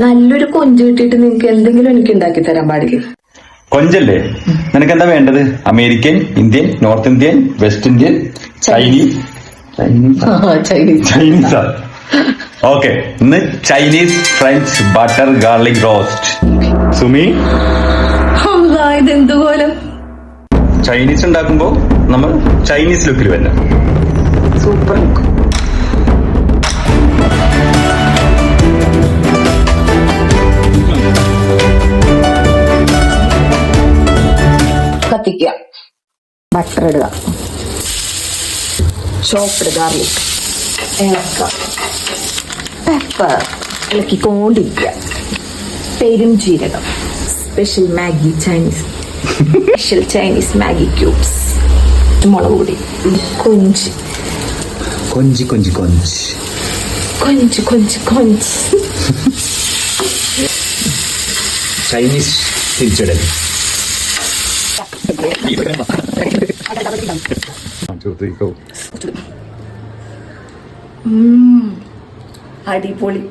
നല്ലൊരു കൊഞ്ച് കിട്ടിയിട്ട് നിങ്ങൾക്ക് എന്തെങ്കിലും എനിക്ക് ഉണ്ടാക്കി തരാൻ പാടില്ല? കൊഞ്ചല്ലേ? നിനക്ക് എന്താ വേണ്ടത്? American Indian North Indian West Indian Chinese. Chinese. Okay ഇന്ന് Chinese French butter garlic roast. Sumi? ഇതെന്തുപോലെ? Chinese ഉണ്ടാക്കുമ്പോ നമ്മൾ ചൈനീസ് ലുക്കിൽ വരണം. സൂപ്പർ കത്തിക്കുക ബട്ടർ ഇടുക ചോപ്ഡ് ഗാർലിക് ഇളക്കുക പെപ്പർ ഇളക്കിക്കൊണ്ടിരിക്കുക പെരും ജീരകം special Maggi Chinese special Chinese Maggi cubes മുളക് പൊടി കൊഞ്ച് കൊഞ്ചി കൊഞ്ചി കൊഞ്ച് കൊഞ്ച് കൊഞ്ച് കൊഞ്ച് ചൈനീസ് തിരിച്ചടൽ അടിപൊളി.